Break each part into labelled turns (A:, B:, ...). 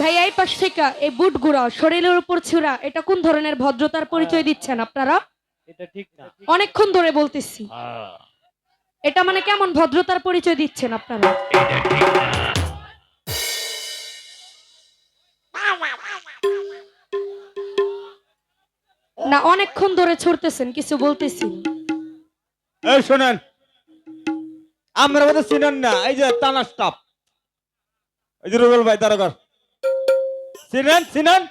A: ভাই এই পাশ থেকে এই বুট গুড়া শরীরের উপর ছুরা এটা কোন ধরনের ভদ্রতার পরিচয় দিচ্ছেন আপনারা?
B: এটা ঠিক না।
A: অনেকক্ষণ ধরে বলতেছি।
B: হ্যাঁ,
A: এটা মানে কেমন ভদ্রতার পরিচয় দিচ্ছেন আপনারা?
B: না।
A: না অনেকক্ষণ ধরে ছড়তেছেন কিছু বলতেছি।
C: এই শোনেন আমরা বোধহয় চিনেন না এই যে তানা স্টাফ এই যে রুবেল ভাই তারকর। চিনেন চিনেন।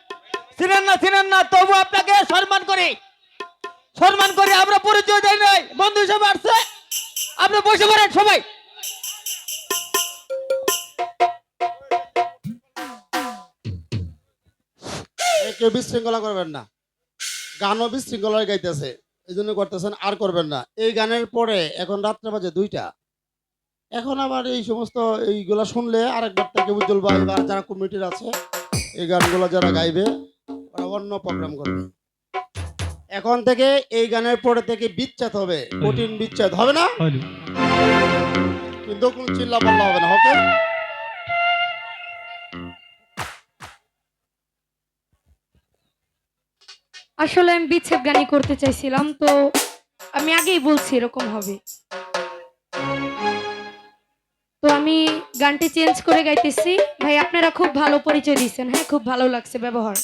C: চিনেন না চিনেন না, তবু আপনাকে সম্মান করি। সম্মান করি, আমরা পরিচয় দেই নাই। বন্ধু হিসেবে আসছে। আপনি বসে পড়েন সবাই।
D: কেউ বিশৃঙ্খলা করবেন না। গানও বিশৃঙ্খলায় গাইতেছে। এই জন্য করতেছেন, আর করবেন না। এই গানের পরে এখন রাত্রে বাজে দুইটা। এখন আবার এই সমস্ত এইগুলা শুনলে আরেকবার থেকে উজ্জ্বল ভাই বা যারা কমিটির আছে এই গানগুলো যারা গাইবে ওরা অন্য প্রোগ্রাম করবে। এখন থেকে এই গানের পরে থেকে বিচ্ছেদ হবে কঠিন বিচ্ছেদ হবে না? কিন্তু কোনো চিল্লা পাল্লা হবে না ওকে
A: আসলে আমি বিচ্ছেদ গানি করতে চাইছিলাম তো আমি আগেই বলছি এরকম হবে। গানটি চেঞ্জ করে গাইতেছি। ভাই, আপনারা খুব ভালো পরিচয় দিচ্ছেন হ্যাঁ? খুব ভালো লাগছে ব্যবহার।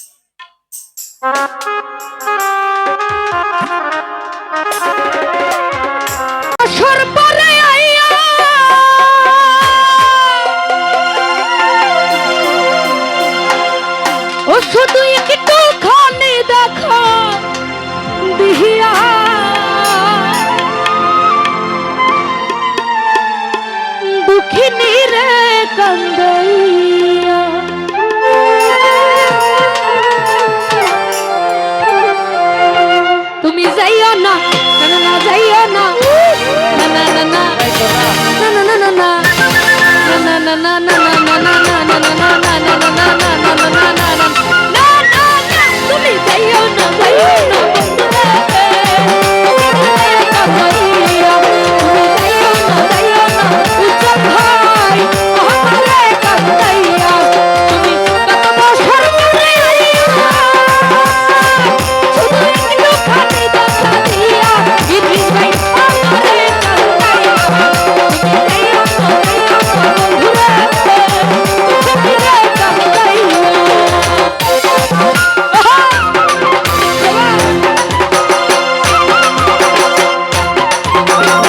A: দুঃখিনী কান্দাইয়া। তুমি যাইও না না যাইও না। Oh,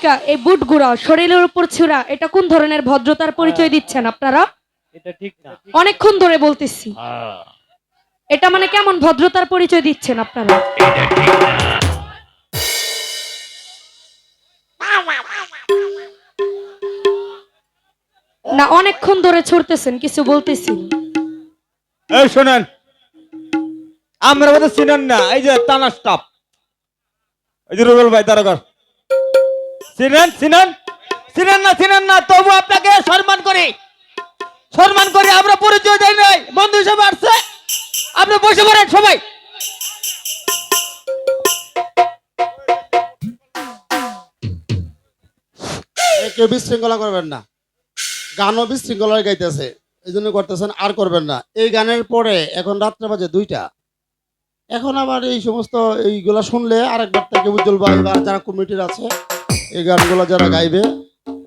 A: নায়িকা এই বুট গুড়া শরীরের উপর ছুরা এটা কোন ধরনের ভদ্রতার পরিচয় দিচ্ছেন আপনারা?
B: এটা ঠিক না।
A: অনেকক্ষণ ধরে বলতেছি। এটা মানে কেমন ভদ্রতার পরিচয় দিচ্ছেন আপনারা? না। অনেকক্ষণ ধরে ছড়তেছেন কিছু বলতেছি।
C: এই শোনেন আমরা বোধহয় চিনেন না এই যে তানা স্টাফ এই যে রুবেল ভাই দারোগার চিনেন চিনেন। চিনেন না চিনেন না, তবু আপনাকে সম্মান করি। সম্মান করি, আমরা পরিচয় দেই নাই। বন্ধু হিসেবে আসছে। আপনি বসে পড়েন সবাই।
D: কেউ বিশৃঙ্খলা করবেন না। গানও বিশৃঙ্খলায় গাইতেছে। এই জন্য করতেছেন, আর করবেন না। এই গানের পরে এখন রাত্রে বাজে দুইটা। এখন আবার এই সমস্ত এইগুলা শুনলে আরেকবার থেকে উজ্জ্বল ভাই বা যারা কমিটির আছে এই গানগুলো যারা গাইবে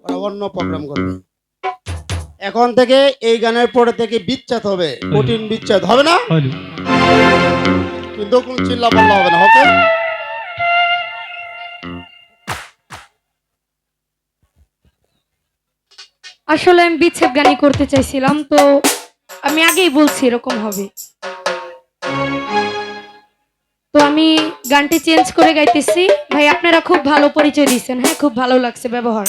D: ওরা অন্য প্রোগ্রাম করবে। এখন থেকে এই গানের পরে থেকে বিচ্ছেদ হবে কঠিন বিচ্ছেদ হবে না? কিন্তু কোনো চিল্লা পাল্লা হবে না ওকে
A: আসলে আমি বিচ্ছেদ গানই করতে চাইছিলাম তো আমি আগেই বলছি এরকম হবে। গানটি চেঞ্জ করে গাইতেছি ভাই, আপনারা খুব ভালো পরিচয় দিচ্ছেন হ্যাঁ খুব ভালো লাগছে ব্যবহার.